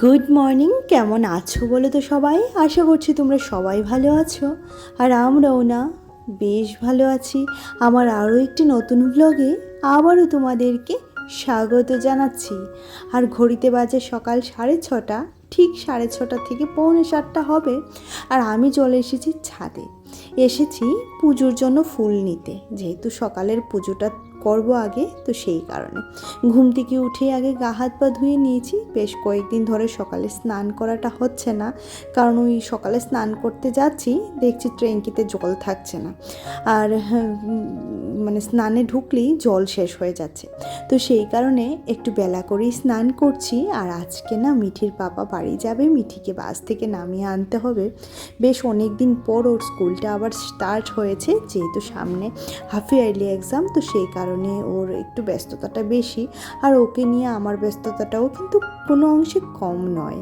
Good morning, কেমন আছো বলো তো সবাই? আশা করছি তোমরা সবাই ভালো আছো, আর আমরাও না, বেশ ভালো আছি। আমার আরও একটি নতুন ব্লগে আবারও তোমাদেরকে স্বাগত জানাচ্ছি। আর ঘড়িতে বাজে সকাল সাড়ে ছটা, ঠিক সাড়ে ছটা থেকে পৌনে সাতটা হবে, আর আমি চলে এসেছি ছাদে। এসেছি পুজোর জন্য ফুল নিতে, যেহেতু সকালের পুজোটা করব আগে তো সেই কারণে। ঘুম থেকে উঠে আগে গা হাত পা ধুয়ে নিয়েছি। বেশ কয়েকদিন ধরে সকালে স্নান করাটা হচ্ছে না কারণ ওই সকালে স্নান করতে যাচ্ছি দেখছি ট্রেঙ্কিতে জল থাকছে না। আর হ্যাঁ, মানে স্নানে ঢুকলেই জল শেষ হয়ে যাচ্ছে। তো সেই কারণে একটু বেলা করেই স্নান করছি আর আজকে না মিঠির পাপা বাড়ি যাবে মিঠিকে বাস থেকে নামিয়ে আনতে হবে। বেশ অনেক দিন পর ওর স্কুলটা আবার স্টার্ট হয়েছে যেহেতু সামনে হাফ ইয়ারলি এক্সাম তো সেই কারণে ওর একটু ব্যস্ততাটা বেশি আর ওকে নিয়ে আমার ব্যস্ততাটাও কিন্তু কোনো অংশে কম নয়।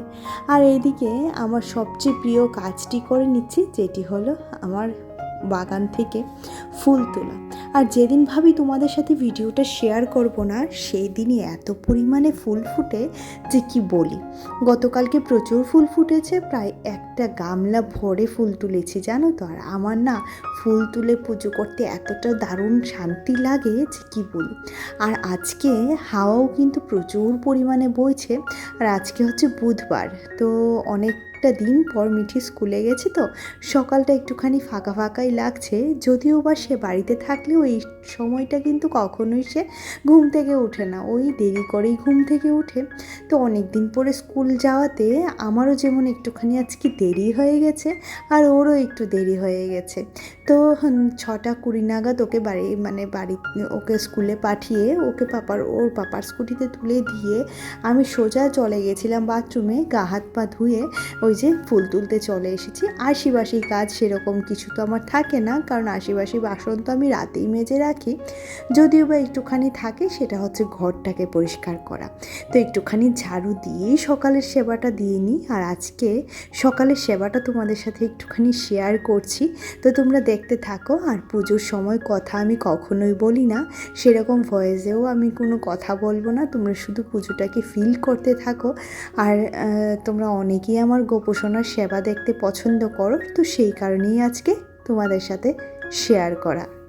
আর এইদিকে আমার সবচেয়ে প্রিয় কাজটি করে নিচ্ছি যেটি হলো আমার বাগান থেকে ফুল তোলা। আর যেদিন ভাবি তোমাদের সাথে ভিডিওটা শেয়ার করব না, সেই দিনই এত পরিমাণে ফুল ফুটে যে কি বলি। গতকালকে প্রচুর ফুল ফুটেছে, প্রায় একটা গামলা ভরে ফুল তুলেছি, জানো তো? আর আমার না ফুল তুলে পুজো করতে এতটা দারুণ শান্তি লাগে যে কি বলি। আর আজকে হাওয়াও কিন্তু প্রচুর পরিমাণে বইছে, আর আজকে হচ্ছে বুধবার। তো অনেকটা দিন পর মিঠি স্কুলে গেছে তো। সকালটা একটুখানি ফাঁকা ফাঁকাই লাগছে, যদিও বা সে বাড়িতে থাকলেও এই সময়টা কিন্তু কখনোই সে ঘুম থেকে ওঠে না। ওই দেরি করেই ঘুম থেকে ওঠে। তো অনেক দিন পরে স্কুল যাওয়াতে আমারও যেমন একটুখানি আজকে দেরি হয়ে গেছে আর ওরও একটু দেরি হয়ে গেছে। তো ছটা কুড়ি নাগাদ ওকে বাড়ি মানে বাড়ি, ওকে স্কুলে পাঠিয়ে ওকে পাপার, ওর পাপার স্কুটিতে তুলে দিয়ে আমি সোজা চলে গেছিলাম বাথরুমে, গা হাত পা ধুয়ে ওই যে ফুল তুলতে চলে এসেছি। আশিবাসি কাজ সেরকম কিছু তো আমার থাকে না, কারণ আশিবাসি বাসন তো আমি রাতেই মেজে রাখি। যদিও বা একটুখানি থাকে, সেটা হচ্ছে ঘরটাকে পরিষ্কার করা। তো একটুখানি ঝাড়ু দিয়েই সকালের সেবাটা দিয়ে নিই। আর আজকে সকালের সেবাটা তোমাদের সাথে একটুখানি শেয়ার করছি। তো তোমরা দেখতে থাকো, আর পুজোর সময় কথা আমি কখনোই বলি না। সেরকম ভয়েসেও আমি কোনো কথা বলব না। তোমরা শুধু পুজোটাকে ফিল করতে থাকো। আর তোমরা অনেকেই আমার গোপোষণার সেবা দেখতে পছন্দ করো। তো সেই কারণেই আজকে তোমাদের সাথে শেয়ার করা।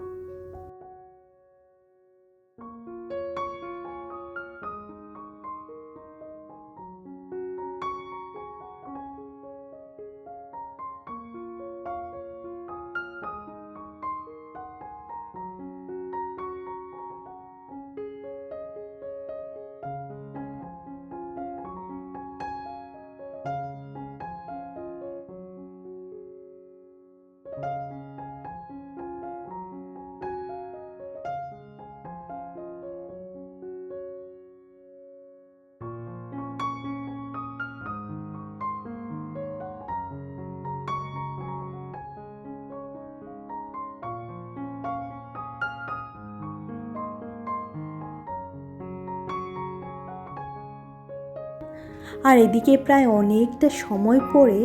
আর এদিকে প্রায় অনেকটা সময় পরে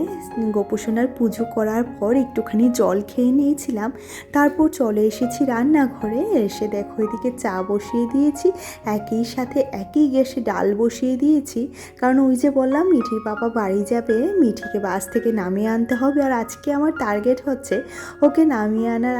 গোপসোনার পুজো করার পর একটুখানি জল খেয়ে নিয়েছিলাম। তারপর চলে এসেছি রান্নাঘরে। এসে দেখো এদিকে চা বসিয়ে দিয়েছি। একই সাথে একই গ্যাসে ডাল বসিয়ে দিয়েছি। কারণ ওই যে বললাম, মিঠির বাবা বাড়ি যাবে, মিঠিকে বাস থেকে নামিয়ে আনতে হবে। আর আজকে আমার টার্গেট হচ্ছে ওকে নামিয়ে আনার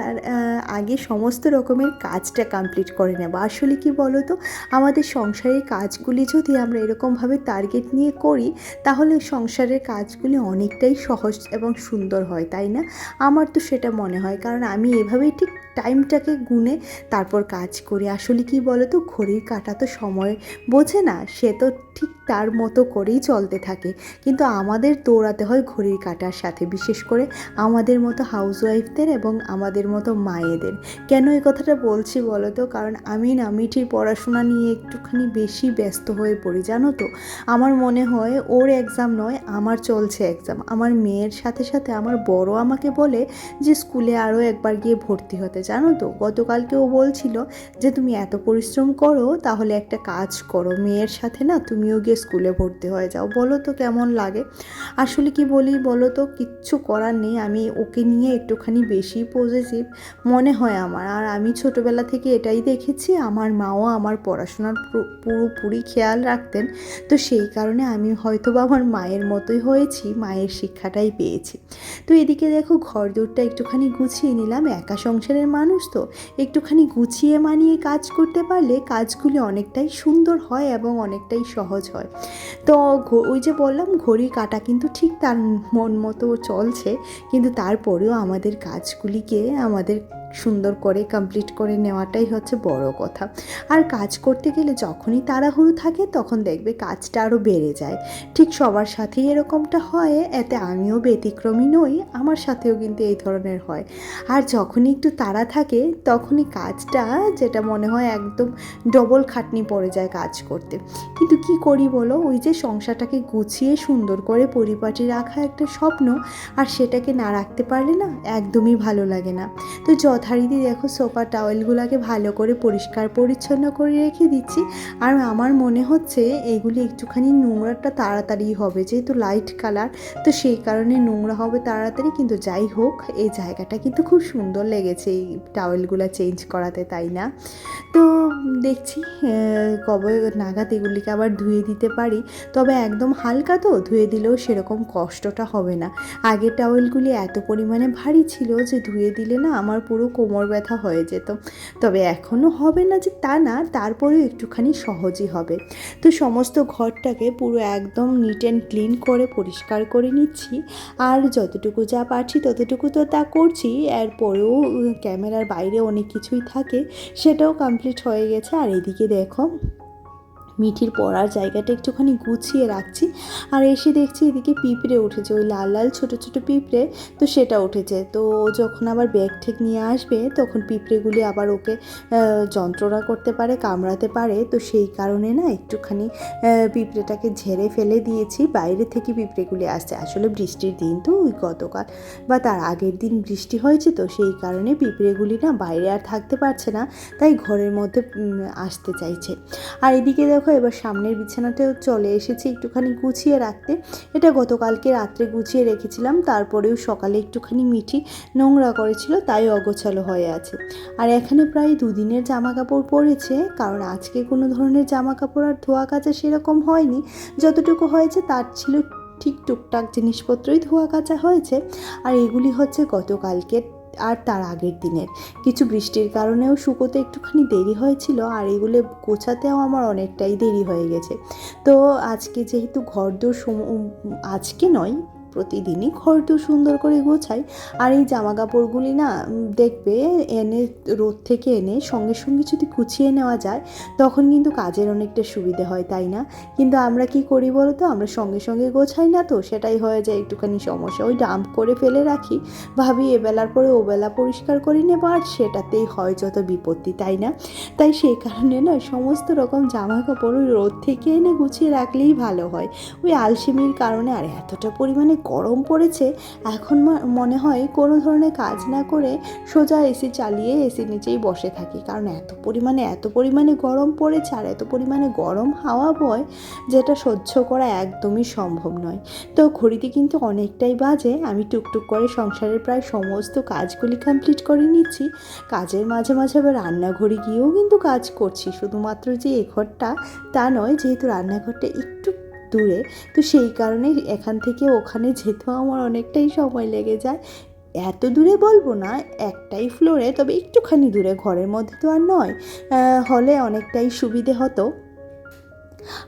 আগে সমস্ত রকমের কাজটা কমপ্লিট করে নেব। আসলে কি বলো তো আমাদের সংসারের কাজগুলি যদি আমরা এরকমভাবে টার্গেট নিয়ে করি, তাহলে সংসারের কাজগুলি অনেকটাই সহজ এবং সুন্দর হয়, তাই না? আমার তো সেটা মনে হয়। কারণ আমি এভাবেই ঠিক টাইমটাকে গুনে তারপর কাজ করি। আসলে কি বলো তো ঘড়ির কাটা তো সময় বোঝে না, সে তো ঠিক তার মতো করেই চলতে থাকে। কিন্তু আমাদের দৌড়াতে হয় ঘড়ির কাটার সাথে, বিশেষ করে আমাদের মতো হাউসওয়াইফদের এবং আমাদের মতো মায়েদের। কেন এই কথাটা বলছি বলো তো? কারণ আমি না মিঠির পড়াশোনা নিয়ে একটুখানি বেশি ব্যস্ত হয়ে পড়ি, জানো তো? আমার মনে হয় ওর এক্সাম নয়, আমার চলছে এক্সাম আমার মেয়ের সাথে সাথে আমার বড় আমাকে বলে যে স্কুলে আরও একবার গিয়ে ভর্তি হতে। জানো তো? গতকালকে ও বলছিল যে, তুমি এত পরিশ্রম করো, তাহলে একটা কাজ করো। মেয়ের সাথে না তুমিও গিয়ে স্কুলে ভর্তি হয়ে যাও। বলো তো কেমন লাগে? আসলে কি বলি বলো তো? কিচ্ছু করার নেই। আমি ওকে নিয়ে একটুখানি বেশি পজিটিভ মনে হয় আমার। আর আমি ছোটোবেলা থেকে এটাই দেখেছি, আমার মাও আমার পড়াশোনার পুরোপুরি খেয়াল রাখতেন। তো সেই কারণে আমি হয়তো বা আমার মায়ের মতোই হয়েছি, মায়ের শিক্ষাটাই পেয়েছি। তো এদিকে দেখো ঘর দৌড়টা একটুখানি গুছিয়ে নিলাম। একা সংসারের মানুষ তো। একটুখানি গুছিয়ে মানিয়ে কাজ করতে পারলে কাজগুলি অনেকটাই সুন্দর হয় এবং অনেকটাই সহজ হয়। তো ওই যে বললাম ঘড়ি কাটা কিন্তু ঠিক তার মন মতো চলছে, কিন্তু তারপরেও আমাদের কাজগুলিকে আমাদের সুন্দর করে কমপ্লিট করে নেওয়াটাই হচ্ছে বড় কথা। আর কাজ করতে গেলে যখনই তাড়াহুড়ো থাকে, তখন দেখবে কাজটা আরও বেড়ে যায়। ঠিক সবার সাথেই এরকমটা হয়, এতে আমিও ব্যতিক্রমী নই, আমার সাথেও কিন্তু এই ধরনের হয়। আর যখনই একটু তাড়া থাকে, তখনই কাজটা যেটা মনে হয় একদম ডবল খাটনি পড়ে যায় কাজ করতে। কিন্তু কি করি বলো? ওই যে সংসারটাকে গুছিয়ে সুন্দর করে পরিপাটি রাখা একটা স্বপ্ন, আর সেটাকে না রাখতে পারলে না একদমই ভালো লাগে না। তো যথারীতি দেখো, সোফা টাওয়েলগুলোকে ভালো করে পরিষ্কার পরিচ্ছন্ন করে রেখে দিচ্ছি। আর আমার মনে হচ্ছে এগুলি একটুখানি নোংরাটা তাড়াতাড়ি হবে, যেহেতু লাইট কালার তো সেই কারণে নোংরা হবে তাড়াতাড়ি। কিন্তু যাই হোক, এই জায়গাটা কিন্তু খুব সুন্দর লেগেছে এই টাওয়েলগুলো চেঞ্জ করাতে, তাই না? তো দেখছি কবে নাগাদ এগুলিকে আবার ধুয়ে দিতে পারি। তবে একদম হালকা তো, ধুয়ে দিলেও সেরকম কষ্টটা হবে না। আগের টাওয়েলগুলি এত পরিমাণে ভারী ছিল যে ধুয়ে দিলে না আমার পুরো কোমর ব্যথা হয়ে যেত। তবে এখনও হবে না যে তা না, তারপরেও একটুখানি সহজই হবে। তো সমস্ত ঘরটাকে পুরো একদম নিট অ্যান্ড ক্লিন করে পরিষ্কার করে নিচ্ছি। আর যতটুকু যা পারছি ততটুকু তো তা করছি। এরপরেও ক্যামেরার বাইরে অনেক কিছুই থাকে, সেটাও কমপ্লিট হয়ে গেছে। আর এদিকে দেখো মিঠির পড়ার জায়গাটা একটুখানি গুছিয়ে রাখছি আর এসে দেখছি এদিকে পিঁপড়ে উঠেছে। ওই লাল লাল ছোটো ছোটো পিঁপড়ে তো সেটা উঠেছে। তো ও যখন আবার ব্যাগ ঠেক নিয়ে আসবে তখন পিঁপড়েগুলি আবার ওকে যন্ত্রণা করতে পারে, কামড়াতে পারে। তো সেই কারণে না একটুখানি পিঁপড়েটাকে ঝেড়ে ফেলে দিয়েছি। বাইরে থেকে পিঁপড়েগুলি আসছে। আসলে বৃষ্টির দিন তো ওই গতকাল বা তার আগের দিন বৃষ্টি হয়েছে তো সেই কারণে পিঁপড়েগুলি না বাইরে আর থাকতে পারছে না। তাই ঘরের মধ্যে আসতে চাইছে। আর এদিকে দেখো এবার সামনের বিছানাতেও চলে এসেছি একটুখানি গুছিয়ে রাখতে। এটা গতকালকে রাত্রে গুছিয়ে রেখেছিলাম, তারপরেও সকালে একটুখানি মিঠি নোংরা করেছিল, তাই অগোছালো হয়ে আছে। আর এখানে প্রায় দুদিনের জামা কাপড় পরেছে, কারণ আজকে কোনো ধরনের জামা কাপড় আর ধোয়া কাচা সেরকম হয়নি। যতটুকু হয়েছে, তার ছিল ঠিক টুকটাক জিনিসপত্রই ধোয়া কাচা হয়েছে। আর এগুলি হচ্ছে গতকালকের আর তার আগের দিনের। কিছু বৃষ্টির কারণেও শুকোতে একটুখানি দেরি হয়েছিল, আর এগুলো গোছাতেও আমার অনেকটাই দেরি হয়ে গেছে। তো আজকে যেহেতু ঘরদোর সম- আজকে নয় প্রতিদিনই ঘরদোর সুন্দর করে গোছাই। আর এই জামা কাপড়গুলি না দেখবে এনে, রোদ থেকে এনে সঙ্গে সঙ্গে যদি গুছিয়ে নেওয়া যায়, তখন কিন্তু কাজের অনেকটা সুবিধে হয়, তাই না? কিন্তু আমরা কি করি বলো তো আমরা সঙ্গে সঙ্গে গোছাই না তো, সেটাই হয়ে যায় একটুখানি সমস্যা। ওই ডাম্প করে ফেলে রাখি, ভাবি এবেলার পরে ওবেলা পরিষ্কার করে নেব, আর সেটাতেই হয় যত বিপত্তি, তাই না? তাই সেই কারণে না, সমস্ত রকম জামা কাপড় ওই রোদ থেকে এনে গুছিয়ে রাখলেই ভালো হয়। ওই আলসেমির কারণে, আর এতটা পরিমাণে গরম পড়েছে, এখন মনে হয় কোনো ধরনের কাজ না করে সোজা এসি চালিয়ে এসি নিচেই বসে থাকি। কারণ এত পরিমাণে এত পরিমাণে গরম পড়েছে আর এত পরিমাণে গরম হাওয়া বয়, যেটা সহ্য করা একদমই সম্ভব নয়। তো ঘড়িতে কিন্তু অনেকটাই বাজে, আমি টুকটুক করে সংসারের প্রায় সমস্ত কাজগুলি কমপ্লিট করে নিচ্ছি। কাজের মাঝে মাঝে আবার রান্নাঘরে গিয়েও কিন্তু কাজ করছি। শুধুমাত্র যে এ ঘরটা তা নয়, যেহেতু রান্নাঘরটা একটু দূরে। তো সেই কারণে এখান থেকে ওখানে যেতেও আমার অনেকটাই সময় লেগে যায়। এত দূরে বলব না, একটাই ফ্লোরে তবে একটুখানি দূরে, ঘরের মধ্যে তো আর নয়। হলে অনেকটাই সুবিধে হতো।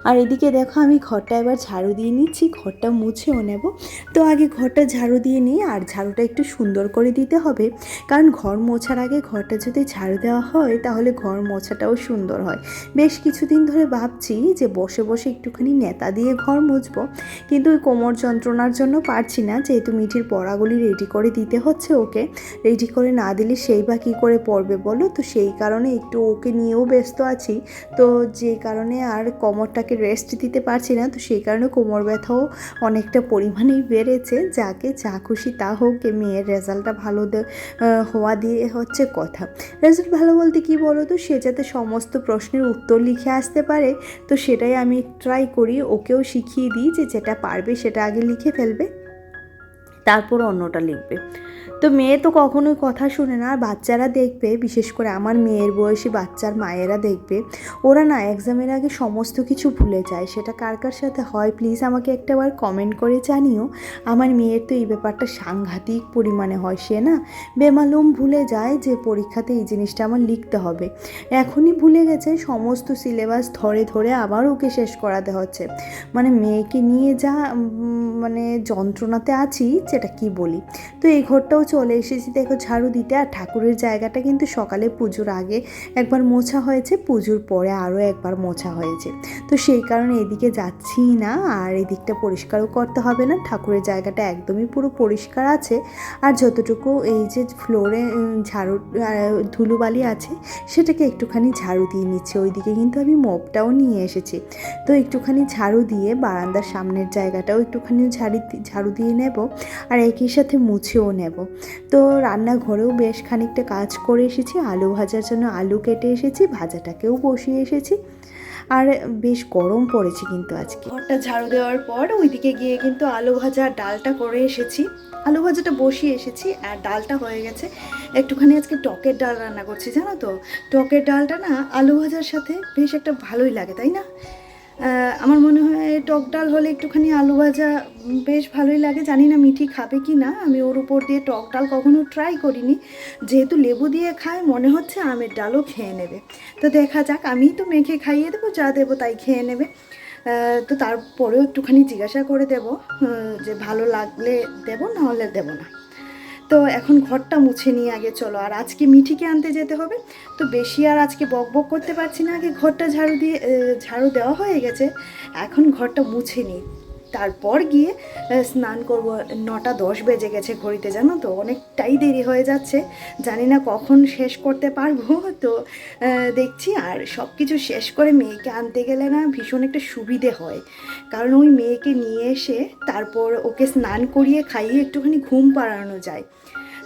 আর এদিকে দেখো আমি ঘরটা এবার ঝাড়ু দিয়ে নিচ্ছি, ঘরটা মুছেও নেব। তো আগে ঘরটা ঝাড়ু দিয়ে নিই, আর ঝাড়ুটা একটু সুন্দর করে দিতে হবে। কারণ ঘর মোছার আগে ঘরটা যদি ঝাড়ু দেওয়া হয়, তাহলে ঘর মোছাটাও সুন্দর হয়। বেশ কিছুদিন ধরে ভাবছি যে বসে বসে একটুখানি নেতা দিয়ে ঘর মুছবো, কিন্তু ওই কোমর যন্ত্রণার জন্য পারছি না। যেহেতু মিঠির পড়াগুলি রেডি করে দিতে হচ্ছে ওকে রেডি করে না দিলে সেই বা কী করে পড়বে বলো? তো সেই কারণে একটু ওকে নিয়েও ব্যস্ত আছি। তো যে কারণে আর কোমরটাকে রেস্ট দিতে পারছি না, তো সেই কারণে কোমর ব্যথাও অনেকটা পরিমাণেই বেড়েছে। যাকে যা খুশি তা হোক মেয়ের রেজাল্টটা ভালো হওয়া দিয়ে হচ্ছে কথা। রেজাল্ট ভালো বলতে কি বলো তো সে যাতে সমস্ত প্রশ্নের উত্তর লিখে আসতে পারে, তো সেটাই আমি ট্রাই করি। ওকেও শিখিয়ে দিই যে যেটা পারবে সেটা আগে লিখে ফেলবে, তারপর অন্যটা লিখবে। তো মেয়ে তো কখনোই কথা শুনে না। আর বাচ্চারা দেখবে, বিশেষ করে আমার মেয়ের বয়সী বাচ্চার মায়েরা দেখবে, ওরা না এক্সামের আগে সমস্ত কিছু ভুলে যায়। সেটা কার কার সাথে হয়? প্লিজ আমাকে একটাবার কমেন্ট করে জানিও। আমার মেয়ের তো এই ব্যাপারটা সাংঘাতিক পরিমাণে হয়, সে না বেমালুম ভুলে যায় যে পরীক্ষাতে এই জিনিসটা আমার লিখতে হবে। এখনই ভুলে গেছে, সমস্ত সিলেবাস ধরে ধরে আবার ওকে শেষ করাতে হচ্ছে। মানে মেয়েকে নিয়ে যা মানে যন্ত্রণাতে আছি যেটা কি বলি? তো এই ঘরটাও চলে এসেছি, দেখো ঝাড়ু দিতে। আর ঠাকুরের জায়গাটা কিন্তু সকালে পুজোর আগে একবার মোছা হয়েছে, পুজোর পরে আরও একবার মোছা হয়েছে। তো সেই কারণে এদিকে যাচ্ছি না, আর এদিকটা পরিষ্কারও করতে হবে না। ঠাকুরের জায়গাটা একদমই পুরো পরিষ্কার আছে। আর যতটুকু এই যে ফ্লোরে ঝাড়ু ধুলোবালি আছে, সেটাকে একটুখানি ঝাড়ু দিয়ে নিচ্ছে। ওইদিকে কিন্তু আমি মপটাও নিয়ে এসেছি। তো একটুখানি ঝাড়ু দিয়ে বারান্দার সামনের জায়গাটাও একটুখানি ঝাড়ি, ঝাড়ু দিয়ে নেব। আর একই সাথে মুছেও নেব। তো রান্নাঘরেও বেশ খানিকটা কাজ করে এসেছি, আলু ভাজার জন্য আলু কেটে এসেছি, ভাজাটাকেও বসিয়ে এসেছি। আর বেশ গরম পড়েছে কিন্তু আজকে। ঘরটা ঝাড়ু দেওয়ার পর ওইদিকে গিয়ে কিন্তু আলু ভাজা ডালটা করে এসেছি। আলু ভাজাটা বসিয়ে এসেছি আর ডালটা হয়ে গেছে। একটুখানি আজকে টকের ডাল রান্না করছি, জানো তো? টকের ডালটা না আলু ভাজার সাথে বেশ একটা ভালোই লাগে, তাই না? আমার মনে হয় টক ডাল হলে একটুখানি আলু ভাজা বেশ ভালোই লাগে। জানি না মিঠি খাবে কি না। আমি ওর উপর দিয়ে টক ডাল কখনো ট্রাই করিনি। যেহেতু লেবু দিয়ে খায়, মনে হচ্ছে আমের ডালও খেয়ে নেবে। তো দেখা যাক, আমি তো মেখে খাইয়ে দেবো, যা দেবো তাই খেয়ে নেবে। তো তারপরেও একটুখানি জিজ্ঞাসা করে দেবো যে ভালো লাগলে দেবো, না হলে দেবো না। তো এখন ঘরটা মুছে নিয়ে আগে চলো। আর আজকে মিঠিকে আনতে যেতে হবে। তো বেশি আর আজকে বক বক করতে পারছি না। আগে ঘরটা ঝাড়ু দিয়ে ঝাড়ু দেওয়া হয়ে গেছে। এখন ঘরটা মুছে নিই। তারপর গিয়ে স্নান করব। নটা দশ বেজে গেছে ঘড়িতে, জানো তো? অনেকটাই দেরি হয়ে যাচ্ছে। জানি না কখন শেষ করতে পারব। তো দেখছি আর সব কিছু শেষ করে মেয়েকে আনতে গেলে না ভীষণ একটা সুবিধে হয়। কারণ ওই মেয়েকে নিয়ে এসে তারপর ওকে স্নান করিয়ে খাইয়ে একটুখানি ঘুম পাড়ানো যায়।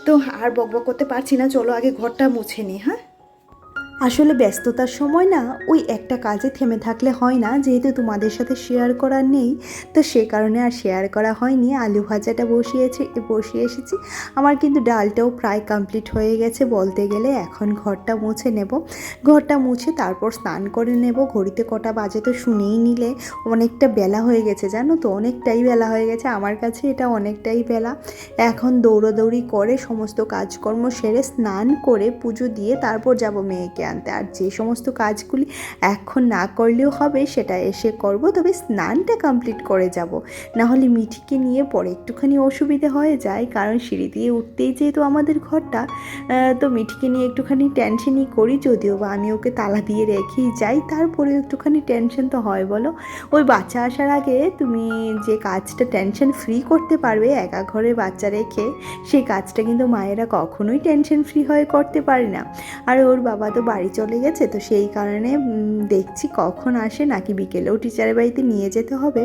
তো আর বকবক করতে পারছি না। চলো আগে ঘরটা মুছে নিই হ্যাঁ? আসলে ব্যস্ততার সময় না, ওই একটা কাজে থেমে থাকলে হয় না, যেহেতু তোমাদের সাথে শেয়ার করার নেই। তো সে কারণে আর শেয়ার করা হয়নি। আলু ভাজাটা বসিয়েছে, বসিয়ে এসেছি। আমার কিন্তু ডালটাও প্রায় কমপ্লিট হয়ে গেছে বলতে গেলে। এখন ঘরটা মুছে নেব। ঘরটা মুছে তারপর স্নান করে নেব। ঘড়িতে কটা বাজে তো শুনেই নিলে। অনেকটা বেলা হয়ে গেছে, জানো তো? অনেকটাই বেলা হয়ে গেছে। আমার কাছে এটা অনেকটাই বেলা। এখন দৌড়াদৌড়ি করে সমস্ত কাজকর্ম সেরে স্নান করে পুজো দিয়ে তারপর যাব মেয়েকে আনতে। আর যে সমস্ত কাজগুলি এখন না করলেও হবে, সেটা এসে করব। তবে স্নানটা কমপ্লিট করে যাব। না হলে মিঠিকে নিয়ে পরে একটুখানি অসুবিধে হয়ে যায়, কারণ সিঁড়ি দিয়ে উঠতেই যেহেতু আমাদের ঘরটা তো মিঠিকে নিয়ে একটুখানি টেনশনই করি, যদিও বা আমি ওকে তালা দিয়ে রেখেই যাই তারপরেও একটুখানি টেনশন তো হয়, বলো? ওই বাচ্চা আসার আগে তুমি যে কাজটা টেনশন ফ্রি করতে পারবে, একা ঘরে বাচ্চা রেখে, সেই কাজটা কিন্তু মায়েরা কখনোই টেনশন ফ্রি হয়ে করতে পারে না। আর ওর বাবা তো বাড়ি চলে গেছে, তো সেই কারণে দেখছি কখন আসে নাকি বিকেলেও টিচারের বাড়িতে নিয়ে যেতে হবে,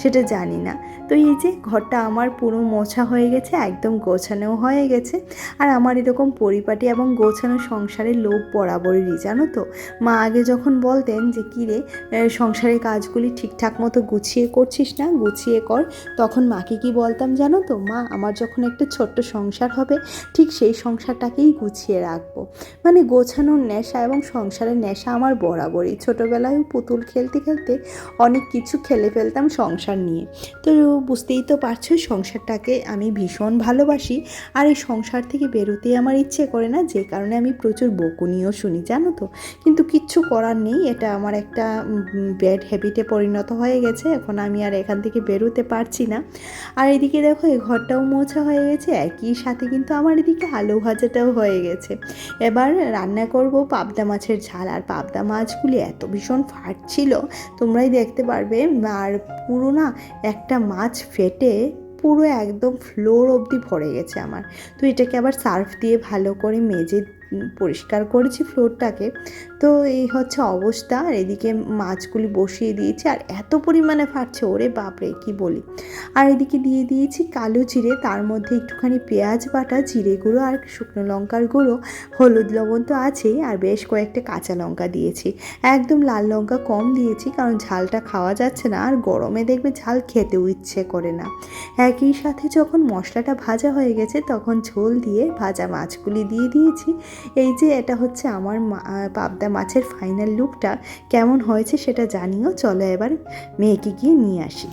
সেটা জানি না। তো এই যে ঘরটা আমার পুরো মোছা হয়ে গেছে, একদম গোছানোও হয়ে গেছে, আর আমার এরকম পরিপাটি এবং গোছানো সংসারের লোভ বরাবরেরই জানো তো? মা আগে যখন বলতেন যে, কী রে সংসারের কাজগুলি ঠিকঠাক মতো গুছিয়ে করছিস না, গুছিয়ে কর, তখন মাকে কি বলতাম জানো তো? মা, আমার যখন একটা ছোট্ট সংসার হবে, ঠিক সেই সংসারটাকেই গুছিয়ে রাখব। মানে গোছানোর নেশা এবং সংসারের নেশা আমার বরাবরই। ছোটোবেলায় পুতুল খেলতে খেলতে অনেক কিছু খেলে ফেলতাম সংসার নিয়ে। তো বুঝতেই তো পারছ, সংসারটাকে আমি ভীষণ ভালোবাসি আর এই সংসার থেকে বেরোতে আমার ইচ্ছে করে না, যে কারণে আমি প্রচুর বকুনিও শুনি, জানো তো? কিন্তু কিচ্ছু করার নেই, এটা আমার একটা ব্যাড হ্যাবিটে পরিণত হয়ে গেছে, এখন আমি আর এখান থেকে বেরোতে পারছি না। আর এদিকে দেখো, এই ঘরটাও মোছা হয়ে গেছে, একই সাথে কিন্তু আমার এদিকে আলু ভাজাটাও হয়ে গেছে। এবার রান্না করব পাবদা মাছের ঝাল, আর পাবদা মাছগুলি এত ভীষণ ফাটছিল তোমরাই দেখতে পারবে। আর পুরো না একটা মাছ ফেটে পুরো একদম ফ্লোর অবধি ভরে গেছে আমার। তো এটাকে আবার সার্ফ দিয়ে ভালো করে মেজে পরিষ্কার করেছি ফ্লোরটাকে। তো এই হচ্ছে অবস্থা। আর এদিকে মাছগুলি বসিয়ে দিয়েছি। আর এত পরিমাণে ফাটছে, ওরে বাপরে, কি বলি? আর এদিকে দিয়ে দিয়েছি কালো জিরে, তার মধ্যে একটুখানি পেঁয়াজ বাটা, জিরে গুঁড়ো আর শুকনো লঙ্কার গুঁড়ো। হলুদ লবণ তো আছেই, আর বেশ কয়েকটা কাঁচা লঙ্কা দিয়েছি। একদম লাল লঙ্কা কম দিয়েছি, কারণ ঝালটা খাওয়া যাচ্ছে না। আর গরমে দেখবে ঝাল খেতেও ইচ্ছে করে না। একই সাথে যখন মশলাটা ভাজা হয়ে গেছে, তখন ঝোল দিয়ে ভাজা মাছগুলি দিয়ে দিয়েছি। এই যে এটা হচ্ছে আমার পাবদা মাছের ফাইনাল লুকটা কেমন হয়েছে সেটা জানিও, চলো এবার মেয়েকে গিয়ে নিয়ে আসি।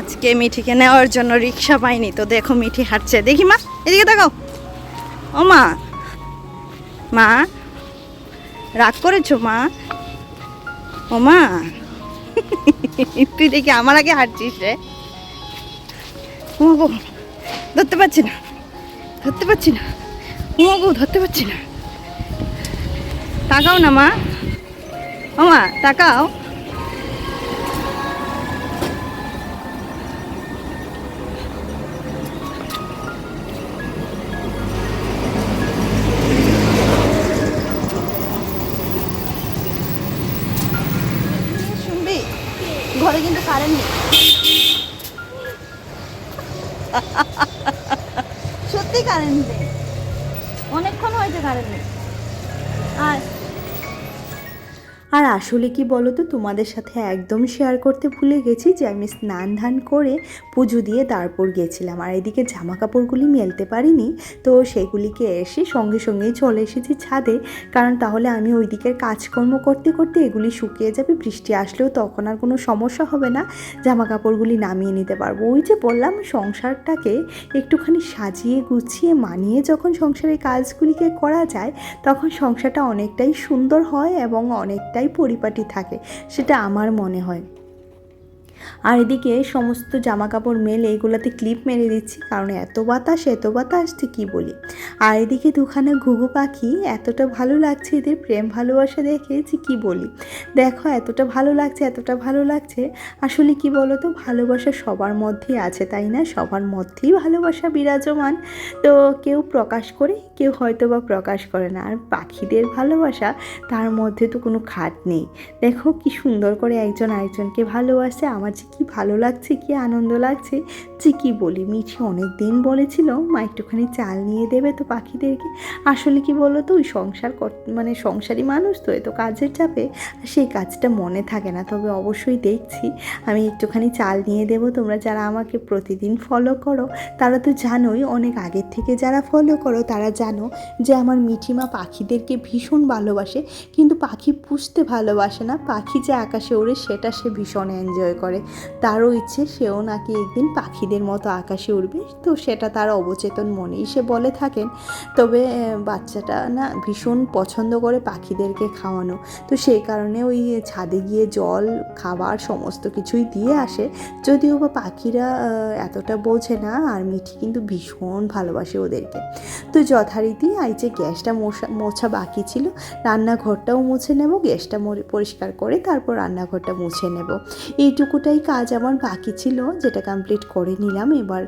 আজকে মিঠিকে নেওয়ার জন্য রিক্সা পাইনি, তো দেখো মিঠি হাঁটছে। দেখি মা, এদিকে দেখো ও মা মা রাগ করেছ, মা? ও, মা? তুই দেখি আমার আগে হাঁটছিস রে। ও ধরতে পারছি না। ধরতে পারছি না। ও গো, ধরতে পারছি না। তাকাও না, মা। ও, মা, তাকাও। আসলে কি বলো তো তোমাদের সাথে একদম শেয়ার করতে ভুলে গেছি যে আমি স্নান ধান করে পুজো দিয়ে তারপর গেছিলাম। আর এদিকে জামা কাপড়গুলি মেলতে পারিনি, তো সেগুলিকে এসে সঙ্গে সঙ্গেই চলে এসেছি ছাদে। কারণ তাহলে আমি ওই দিকের কাজকর্ম করতে করতে এগুলি শুকিয়ে যাবে, বৃষ্টি আসলেও তখন আর কোনো সমস্যা হবে না জামা কাপড়গুলি নামিয়ে নিতে পারব। ওই যে বললাম, সংসারটাকে একটুখানি সাজিয়ে গুছিয়ে মানিয়ে যখন সংসারের কাজগুলিকে করা যায়, তখন সংসারটা অনেকটাই সুন্দর হয় এবং অনেকটাই পরিপাটি থাকে সেটা আমার মনে হয়। আর এদিকে সমস্ত জামা কাপড় মেলে এগুলোতে ক্লিপ মেরে দিচ্ছি, কারণ এত বাতাস এত বাতাস যে কী বলি? আর এদিকে দুখানা ঘুঘু পাখি এতটা ভালো লাগছে এদের প্রেম ভালোবাসা দেখে যে কী বলি? দেখো এতটা ভালো লাগছে, এতটা ভালো লাগছে, আসলে কি বলো তো ভালোবাসা সবার মধ্যেই আছে, তাই না? সবার মধ্যেই ভালোবাসা বিরাজমান। তো কেউ প্রকাশ করে, কেউ হয়তো বা প্রকাশ করে না। আর পাখিদের ভালোবাসা, তার মধ্যে তো কোনো খাট নেই। দেখো কি সুন্দর করে একজন আরেকজনকে ভালোবাসে, আমার যে কি ভালো লাগছে কি আনন্দ লাগছে? যে কি বলি, মিঠি অনেক দিন বলেছিল, মা, একটুখানি চাল নিয়ে দেবে তো পাখিদেরকে। আসলে কি বলো তো ওই সংসার মানে সংসারী মানুষ তো, এ তো কাজের চাপে সেই কাজটা মনে থাকে না। তবে অবশ্যই দেখছি, আমি একটুখানি চাল নিয়ে দেবো, তোমরা যারা আমাকে প্রতিদিন ফলো করো, তারা তো জানোই, অনেক আগের থেকে যারা ফলো করো, তারা জানো যে আমার মিঠিমা পাখিদেরকে ভীষণ ভালোবাসে, কিন্তু পাখি পুষতে ভালোবাসে না। পাখি যে আকাশে ওড়ে, সেটা সে ভীষণ এনজয় করে। তারও ইচ্ছে, সেও নাকি একদিন পাখিদের মতো আকাশে উড়বে। তো সেটা তার অবচেতন মনেই সে বলে থাকেন। তবে বাচ্চাটা না ভীষণ পছন্দ করে পাখিদেরকে খাওয়ানো। তো সেই কারণে ওই ছাদে গিয়ে জল, খাবার সমস্ত কিছুই দিয়ে আসে। যদিও বা পাখিরা এতটা বোঝে না, আর মিঠি কিন্তু ভীষণ ভালোবাসে ওদেরকে। তো যথারীতি এই যে গ্যাসটা মোছা মোছা বাকি ছিল, রান্নাঘরটাও মুছে নেব, গ্যাসটা পরিষ্কার করে তারপর রান্নাঘরটা মুছে নেব। এইটুকুটাই কাজ আমার বাকি ছিল, যেটা কমপ্লিট করে নিলাম। এবার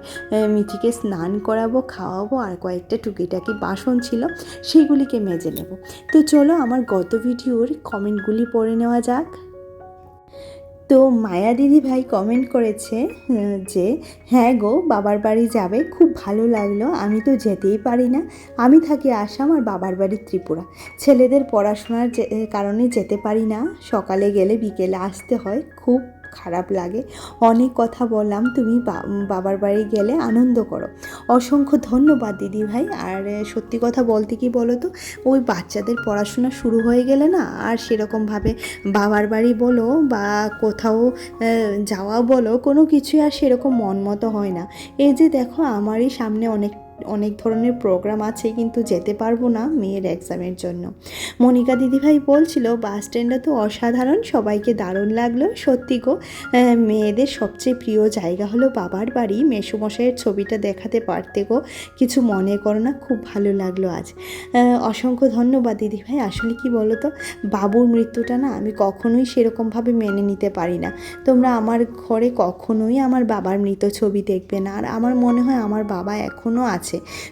মিঠিকে স্নান করাবো, খাওয়াবো, আর কয়েকটা টুকিটাকি বাসন ছিল, সেগুলিকে মেজে নেব। তো চলো আমার গত ভিডিওর কমেন্টগুলি পড়ে নেওয়া যাক। তো মায়া দিদি ভাই কমেন্ট করেছে যে হ্যাঁ গো, বাবার বাড়ি যাবে, খুব ভালো লাগল, আমি তো যেতেই পারি না। আমি থাকি আসাম আর বাবার বাড়ি ত্রিপুরা। ছেলেদের পড়াশোনার কারণে যেতে পারি না। সকালে গেলে বিকেলে আসতে হয়, খুব খারাপ লাগে। অনেক কথা বললাম, তুমি বাবার বাড়ি গেলে আনন্দ করো। অসংখ্য ধন্যবাদ দিদি ভাই, আর সত্যি কথা বলতে কি বলো তো ওই বাচ্চাদের পড়াশোনা শুরু হয়ে গেলে না, আর সেরকমভাবে বাবার বাড়ি বলো বা কোথাও যাওয়া বলো, কোনো কিছুই আর সেরকম মন মতো হয় না। এই যে দেখো, আমারই সামনে অনেক অনেক ধরনের প্রোগ্রাম আছে, কিন্তু যেতে পারব না মেয়ের এক্সামের জন্য। মনিকা দিদিভাই বলছিল বাস স্ট্যান্ডটা তো অসাধারণ, সবাইকে দারুণ লাগল। সত্যি গো মেয়েদের সবচেয়ে প্রিয় জায়গা হলো বাবার বাড়ি। মেসোমশাইয়ের ছবিটা দেখাতে পারতে গো। কিছু মনে করো না, খুব ভালো লাগল আজ। অসংখ্য ধন্যবাদ দিদিভাই। আসলে কি বলো তো বাবুর মৃত্যুটা না আমি কখনোই সেরকমভাবে মেনে নিতে পারি না। তোমরা আমার ঘরে কখনোই আমার বাবার মৃত ছবি দেখবে না। আর আমার মনে হয় আমার বাবা এখনও আছে।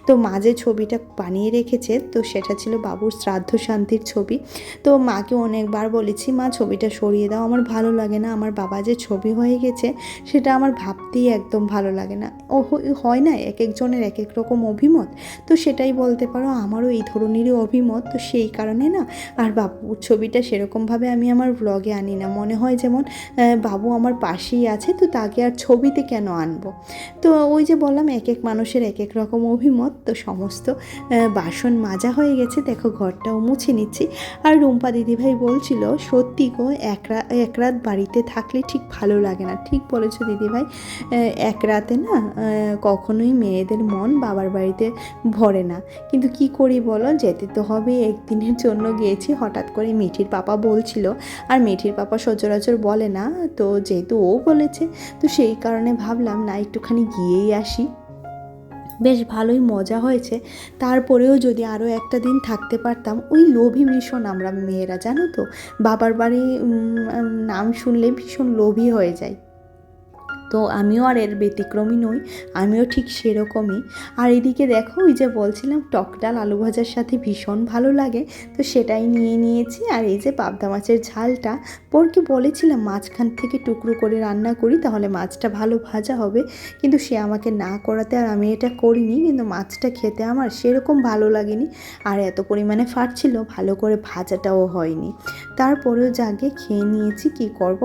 তো মাঝে ছবিটা বানিয়ে রেখেছে, তো সেটা ছিল বাবুর শ্রাদ্ধ শান্তির ছবি। তো মাকে অনেকবার বলেছি, মা, ছবিটা সরিয়ে দাও, আমার ভালো লাগে না। আমার বাবা যে ছবি হয়ে গেছে, সেটা আমার ভাবতেই একদম ভালো লাগে না। ও হয় না এক একজনের এক এক রকম অভিমত। তো সেটাই বলতে পারো, আমারও এই ধরনেরই অভিমত। তো সেই কারণে না, আর বাবুর ছবিটা সেরকমভাবে আমি আমার ব্লগে আনি না। মনে হয় যেমন বাবু আমার পাশেই আছে, তো তাকে আর ছবিতে কেন আনব? তো ওই যে বললাম এক এক মানুষের এক এক রকম অভিমত তো সমস্ত বাসন মাজা হয়ে গেছে। দেখো, ঘরটাও মুছে নিচ্ছি। আর রুম্পা দিদিভাই বলছিল, সত্যি গো, এক এক রাত বাড়িতে থাকলে ঠিক ভালো লাগে না। ঠিক বলেছ দিদিভাই। এক রাতে না কখনোই মেয়েদের মন বাবার বাড়িতে ভরে না। কিন্তু কি করি বলো, যেতে তো হবে। একদিনের জন্য গিয়েছি, হঠাৎ করে মিঠির পাপা বলছিল, আর মিঠির পাপা সচরাচর বলে না। তো যেহেতু ও বলেছে, তো সেই কারণে ভাবলাম, না, একটুখানি গিয়েই আসি। বেশ ভালোই মজা হয়েছে। তারপরেও যদি আরও একটা দিন থাকতে পারতাম, ওই লোভী ভীষণ আমরা মেয়েরা, জানো তো? বাবার বাড়ি নাম শুনলে ভীষণ লোভী হয়ে যায় তো আমিও আর এর ব্যতিক্রমী নই, আমিও ঠিক সেরকমই। আর এদিকে দেখো, ওই যে বলছিলাম, টক ডাল আলু ভাজার সাথে ভীষণ ভালো লাগে, তো সেটাই নিয়ে নিয়েছি। আর এই যে পাবদা মাছের ঝালটা, পরকে বলেছিলাম, মাঝখান থেকে টুকরো করে রান্না করি, তাহলে মাছটা ভালো ভাজা হবে। কিন্তু সে আমাকে না করাতে আর আমি এটা করিনি, কিন্তু মাছটা খেতে আমার সেরকম ভালো লাগেনি। আর এত পরিমাণে ফাটছিল, ভালো করে ভাজাটাও হয়নি। তারপরেও যাকে খেয়ে নিয়েছি, কি করব?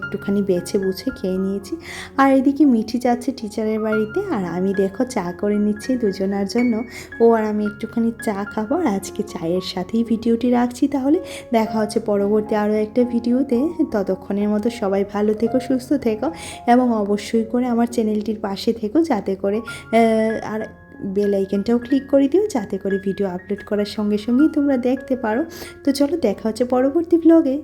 একটুখানি বেছে বুঝে খেয়ে নিয়েছি। আর এদিকে মিঠি যাচ্ছে টিচারের বাড়িতে। আর আমি দেখো চা করে নিচ্ছি দুজনার জন্য। ও আর আমি একটুখানি চা খাব। আর আজকে চায়ের সাথেই ভিডিওটি রাখছি তাহলে। দেখা হচ্ছে পরবর্তী আরও একটা ভিডিওতে। ততক্ষণের মতো সবাই ভালো থেকো, সুস্থ থেকো। এবং অবশ্যই করে আমার চ্যানেলটির পাশে থেকো যাতে করে আর বেল আইকনটাও ক্লিক করে দিও যাতে করে ভিডিও আপলোড করার সঙ্গে সঙ্গেই তোমরা দেখতে পারো। তো চলো দেখা হচ্ছে পরবর্তী ব্লগে